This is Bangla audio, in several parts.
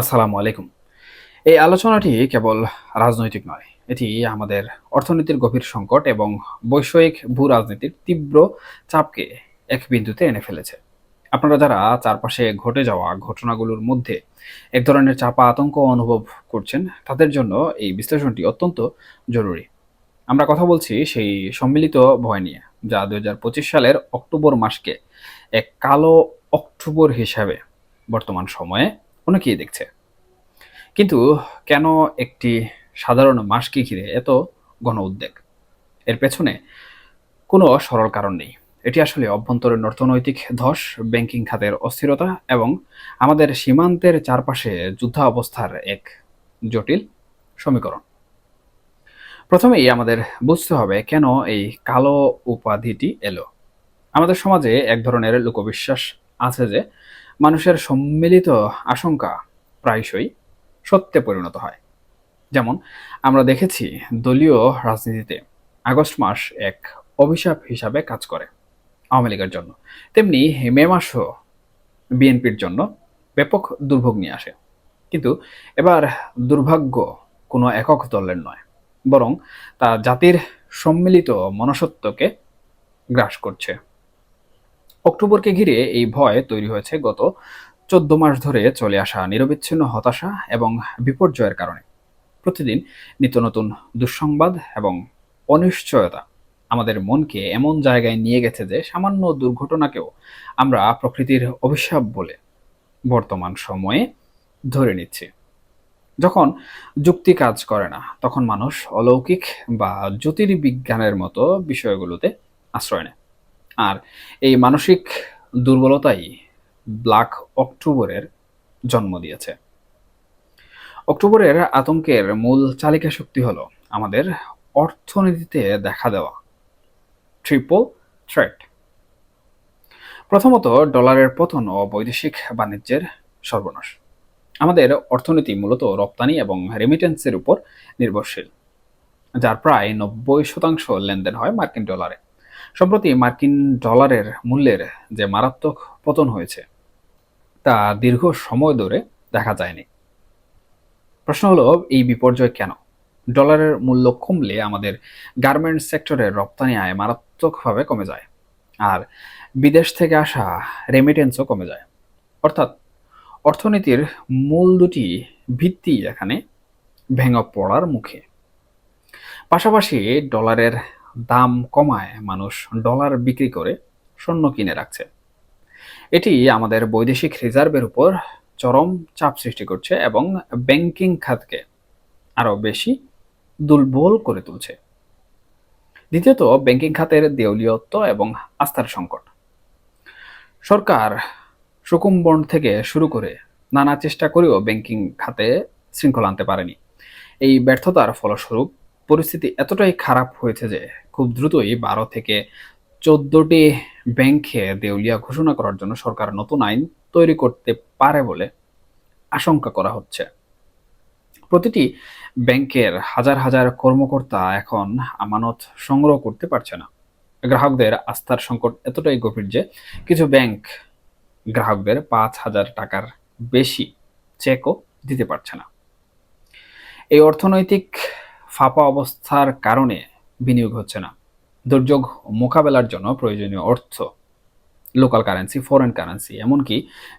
আসসালামু আলাইকুম। এই আলোচনাটি কেবল রাজনৈতিক নয়, এটি আমাদের অর্থনীতির গভীর সংকট এবং বৈষয়িক ভূ রাজনীতির তীব্র চাপকে এক বিন্দুতে এনে ফেলেছে। আপনারা যারা চারপাশে ঘটে যাওয়া ঘটনাগুলোর মধ্যে এক ধরনের চাপা আতঙ্ক অনুভব করছেন, তাদের জন্য এই বিশ্লেষণটি অত্যন্ত জরুরি। আমরা কথা বলছি সেই সম্মিলিত ভয় নিয়ে, যা দুই হাজার পঁচিশ সালের অক্টোবর মাসকে এক কালো অক্টোবর হিসাবে বর্তমান সময়ে অনেকেই দেখছে। কিন্তু কেন একটি সাধারণ মাসকে ঘিরে এত গণ উদ্বেগ? এর পেছনে কোনো সরল কারণ নেই। এটি আসলে অভ্যন্তরীণ অর্থনৈতিক ধস, ব্যাংকিং খাতের অস্থিরতা এবং আমাদের সীমান্তের চারপাশে যুদ্ধাবস্থার এক জটিল সমীকরণ। প্রথমেই আমাদের বুঝতে হবে কেন এই কালো উপাধিটি এলো। আমাদের সমাজে এক ধরনের লোকবিশ্বাস আছে যে মানুষের সম্মিলিত আশঙ্কা প্রায়শই সত্যে পরিণত হয়। যেমন, আমরা দেখেছি দলীয় রাজনীতিতে আগস্ট মাস এক অভিশাপ হিসাবে কাজ করে আওয়ামী লীগের জন্য। তেমনি মে মাসও বিএনপির জন্য ব্যাপক দুর্ভোগ নিয়ে আসে। কিন্তু এবার দুর্ভাগ্য কোনো একক দলের নয়, বরং তা জাতির সম্মিলিত মনসত্বকে গ্রাস করছে। অক্টোবরকে ঘিরে এই ভয় তৈরি হয়েছে গত চোদ্দ মাস ধরে চলে আসা নিরবিচ্ছিন্ন হতাশা এবং বিপর্যয়ের কারণে। প্রতিদিন নিত্য নতুন দুঃসংবাদ এবং অনিশ্চয়তা আমাদের মনকে এমন জায়গায় নিয়ে গেছে যে সামান্য দুর্ঘটনাকেও আমরা প্রকৃতির অভিশাপ বলে বর্তমান সময়ে ধরে নিচ্ছি। যখন যুক্তি কাজ করে না, তখন মানুষ অলৌকিক বা জ্যোতির্বিজ্ঞানের মতো বিষয়গুলোতে আশ্রয় নেয়। আর এই মানসিক দুর্বলতাই ব্ল্যাক অক্টোবরের জন্ম দিয়েছে। অক্টোবরের আতঙ্কের মূল চালিকা শক্তি হলো আমাদের অর্থনীতিতে দেখা দেওয়া। ট্রিপল থ্রেট প্রথমত ডলারের পতন ও বৈদেশিক বাণিজ্যের সর্বনাশ। আমাদের অর্থনীতি মূলত রপ্তানি এবং রেমিটেন্সের উপর নির্ভরশীল, যার প্রায় নব্বই শতাংশ লেনদেন হয় মার্কিন ডলারে। সম্প্রতি মার্কিন ডলারের মূল্যের যে মারাত্মক পতন হয়েছে তা দীর্ঘ সময় ধরে দেখা যায়নি। প্রশ্ন হলো, এই বিপর্যয় কেন? ডলারের মূল্য কমলে আমাদের গার্মেন্টস সেক্টরের রপ্তানি আয় মারাত্মকভাবে কমে যায় আর বিদেশ থেকে আসা রেমিটেন্সও কমে যায়। অর্থাৎ অর্থনীতির মূল দুটি ভিত্তি এখানে ভেঙে পড়ার মুখে। পাশাপাশি ডলারের দাম কমায় মানুষ ডলার বিক্রি করে স্বর্ণ কিনে রাখছে। এটি আমাদের বৈদেশিক রিজার্ভের উপর চরম চাপ সৃষ্টি করছে এবং ব্যাংকিং খাতকে আরও বেশি দুর্বল করে তুলছে। দ্বিতীয়ত, ব্যাংকিং খাতের দেউলিয়ত্ব এবং আস্থার সংকট। সরকার সুকুম বন্ড থেকে শুরু করে নানা চেষ্টা করেও ব্যাংকিং খাতে শৃঙ্খলা আনতে পারেনি। এই ব্যর্থতার ফলস্বরূপ পরিস্থিতি এতটাই খারাপ হয়েছে যে খুব দ্রুতই বারো থেকে চোদ্দটি ব্যাংকে দেউলিয়া ঘোষণা করার জন্য সরকার নতুন আইন তৈরি করতে পারে বলে আশঙ্কা করা হচ্ছে। প্রতিটি ব্যাংকের হাজার হাজার কর্মকর্তা এখন আমানত সংগ্রহ করতে পারছে না। গ্রাহকদের আস্থার সংকট এতটাই গভীর যে কিছু ব্যাংক গ্রাহকদের পাঁচ হাজার টাকার বেশি চেকও দিতে পারছে না। এই অর্থনৈতিক ফাঁপা অবস্থার কারণে বিনিয়োগ হচ্ছে না। দুর্যোগ মোকাবেলার জন্য প্রয়োজনীয় অর্থ লোকাল কারেন্সি ফরেন কারেন্সি এমনকি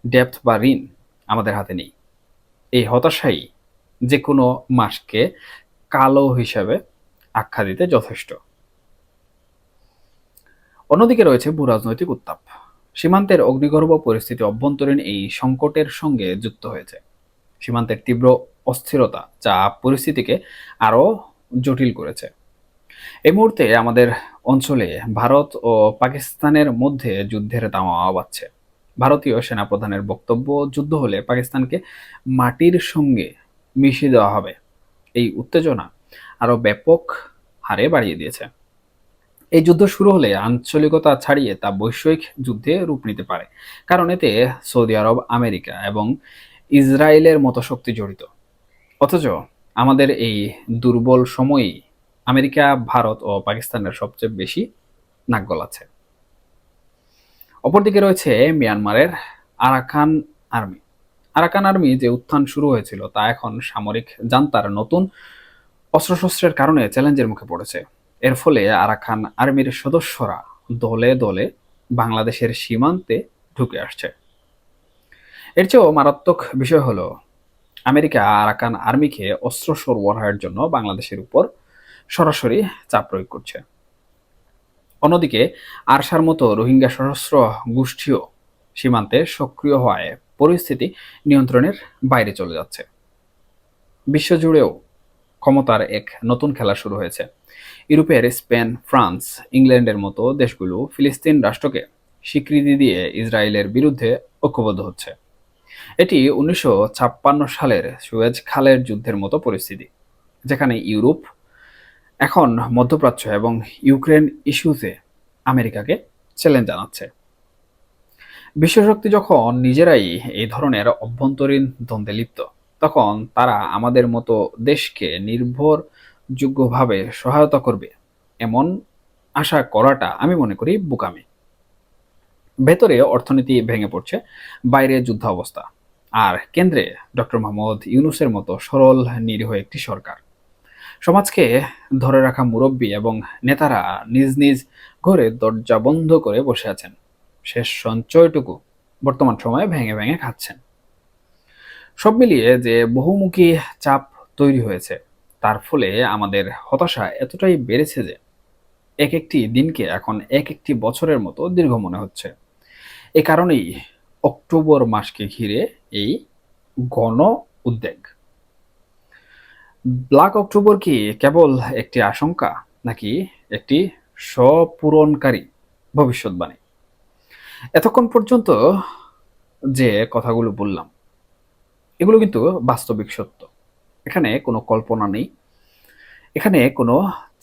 ডেপথ বা ঋণ আমাদের হাতে নেই। এই হতাশাই যে কোনো মাসকে কালো হিসাবে আখ্যা দিতে যথেষ্ট। অন্যদিকে রয়েছে ভূরাজনৈতিক উত্তাপ। সীমান্তের অগ্নিগর্ভ পরিস্থিতি অভ্যন্তরীণ এই সংকটের সঙ্গে যুক্ত হয়েছে। সীমান্তের তীব্র অস্থিরতা যা পরিস্থিতিকে আরও জটিল করেছে। এই মুহূর্তে আমাদের অঞ্চলে ভারত ও পাকিস্তানের মধ্যে যুদ্ধের দামাওয়া বাড়ছে ভারতীয় সেনাপ্রধানের বক্তব্য, যুদ্ধ হলে পাকিস্তানকে মাটির সঙ্গে মিশিয়ে দেওয়া হবে। এই উত্তেজনা আরও ব্যাপক হারে বাড়িয়ে দিয়েছে। এই যুদ্ধ শুরু হলে আঞ্চলিকতা ছাড়িয়ে তা বৈশ্বিক যুদ্ধে রূপ নিতে পারে, কারণ এতে সৌদি আরব, আমেরিকা এবং ইসরায়েলের মতো শক্তি জড়িত। অথচ আমাদের এই দুর্বল সময়ই আমেরিকা, ভারত ও পাকিস্তানের সবচেয়ে বেশি নাক গলাচ্ছে। অপরদিকে রয়েছে মিয়ানমারের আরাকান আর্মি। আরাকান আর্মি যে উত্থান শুরু হয়েছিল তা এখন সামরিক জান্তার নতুন অস্ত্রশস্ত্রের কারণে চ্যালেঞ্জের মুখে পড়েছে। এর ফলে আরাকান আর্মির সদস্যরা দলে দলে বাংলাদেশের সীমান্তে ঢুকে আসছে। এর চেয়েও মারাত্মক বিষয় হলো, আমেরিকা আরাকান আর্মিকে অস্ত্র সরবরাহের জন্য বাংলাদেশের উপর সরাসরি চাপ প্রয়োগ করছে। অন্যদিকে আরসার মতো রোহিঙ্গা সশস্ত্র গোষ্ঠীও সীমান্তে সক্রিয় হওয়ায় পরিস্থিতি নিয়ন্ত্রণের বাইরে চলে যাচ্ছে। বিশ্বজুড়েও ক্ষমতার এক নতুন খেলা শুরু হয়েছে। ইউরোপের স্পেন, ফ্রান্স, ইংল্যান্ডের মতো দেশগুলো ফিলিস্তিন রাষ্ট্রকে স্বীকৃতি দিয়ে ইসরায়েলের বিরুদ্ধে ঐক্যবদ্ধ হচ্ছে। এটি উনিশশো ছাপ্পান্ন সালের সুয়েজ খালের যুদ্ধের মতো পরিস্থিতি, যেখানে ইউরোপ এখন মধ্যপ্রাচ্য এবং ইউক্রেন ইস্যুতে আমেরিকাকে চ্যালেঞ্জ জানাচ্ছে। বিশ্বশক্তি যখন নিজেরাই এই ধরনের অভ্যন্তরীণ দ্বন্দ্বে লিপ্ত, তখন তারা আমাদের মতো দেশকে নির্ভরযোগ্যভাবে সহায়তা করবে এমন আশা করাটা আমি মনে করি বোকামি। ভেতরে অর্থনীতি ভেঙে পড়ছে, বাইরে যুদ্ধ অবস্থা আর কেন্দ্রে ডক্টর মোহাম্মদ ইউনুসের মতো সরল, নিরীহ একটি সরকার। সমাজকে ধরে রাখা মুরব্বী এবং নেতারা নিজ নিজ ঘরে দরজা বন্ধ করে বসে আছেন। শেষ সঞ্চয়টুকু বর্তমান সময়ে ভেঙে ভেঙে খাচ্ছেন। সব মিলিয়ে যে বহুমুখী চাপ তৈরি হয়েছে, তার ফলে আমাদের হতাশা এতটাই বেড়েছে যে এক একটি দিনকে এখন এক একটি বছরের মতো দীর্ঘ মনে হচ্ছে। এ কারণেই অক্টোবর মাসকে ঘিরে এই গণ উদ্বেগ। ব্ল্যাক অক্টোবর কি কেবল একটি আশঙ্কা, নাকি একটি স্বপূরণকারী ভবিষ্যৎবাণী? এতক্ষণ পর্যন্ত যে কথাগুলো বললাম, এগুলো কিন্তু বাস্তবিক সত্য। এখানে কোনো কল্পনা নেই, এখানে কোনো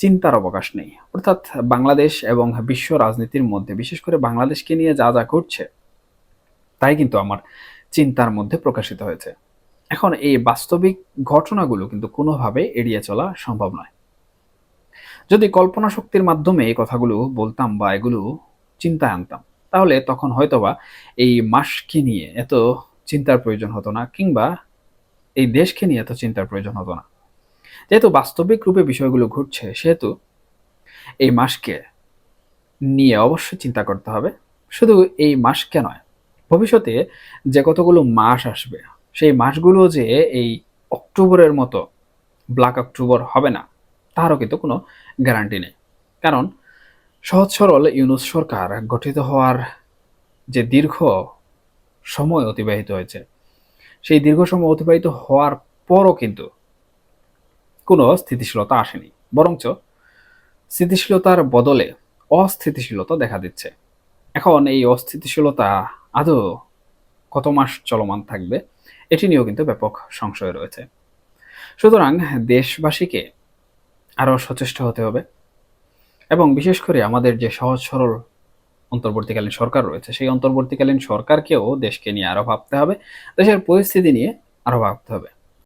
চিন্তার অবকাশ নেই। অর্থাৎ বাংলাদেশ এবং বিশ্ব রাজনীতির মধ্যে, বিশেষ করে বাংলাদেশকে নিয়ে যা যা ঘটছে, তাই কিন্তু আমার চিন্তার মধ্যে প্রকাশিত হয়েছে। এখন এই বাস্তবিক ঘটনাগুলো কিন্তু কোনোভাবে এড়িয়ে চলা সম্ভব নয়। যদি কল্পনা শক্তির মাধ্যমে এই কথাগুলো বলতাম বা এগুলো চিন্তায় আনতাম, তাহলে তখন হয়তোবা এই মাসকে নিয়ে এত চিন্তার প্রয়োজন হতো না কিংবা এই দেশকে নিয়ে এত চিন্তার প্রয়োজন হতো না। যেহেতু বাস্তবিক রূপে বিষয়গুলো ঘটছে, সেহেতু এই মাসকে নিয়ে অবশ্যই চিন্তা করতে হবে। শুধু এই মাসকে নয়, ভবিষ্যতে যে কতগুলো মাস আসবে সেই মাসগুলো যে এই অক্টোবরের মতো ব্ল্যাক অক্টোবর হবে না, তারও কিন্তু কোনো গ্যারান্টি নেই। কারণ সহজ সরল ইউনুস সরকার গঠিত হওয়ার যে দীর্ঘ সময় অতিবাহিত হয়েছে, সেই দীর্ঘ সময় অতিবাহিত হওয়ার পরও কিন্তু কোনো স্থিতিশীলতা আসেনি। বরঞ্চ স্থিতিশীলতার বদলে অস্থিতিশীলতা দেখা দিচ্ছে। এখন এই অস্থিতিশীলতা আদৌ কত মাস চলমান থাকবে? এটি নিয়েও কিন্তু ব্যাপক সংশয় রয়েছে। সুতরাং দেশবাসীকে আরও সচেষ্ট হতে হবে এবং বিশেষ করে আমাদের যে সহজ সরল অন্তর্বর্তীকালীন সরকার রয়েছে, সেই অন্তর্বর্তীকালীন সরকারকেও দেশকে নিয়ে আরও ভাবতে হবে, দেশের পরিস্থিতি নিয়ে আরও ভাবতে হবে।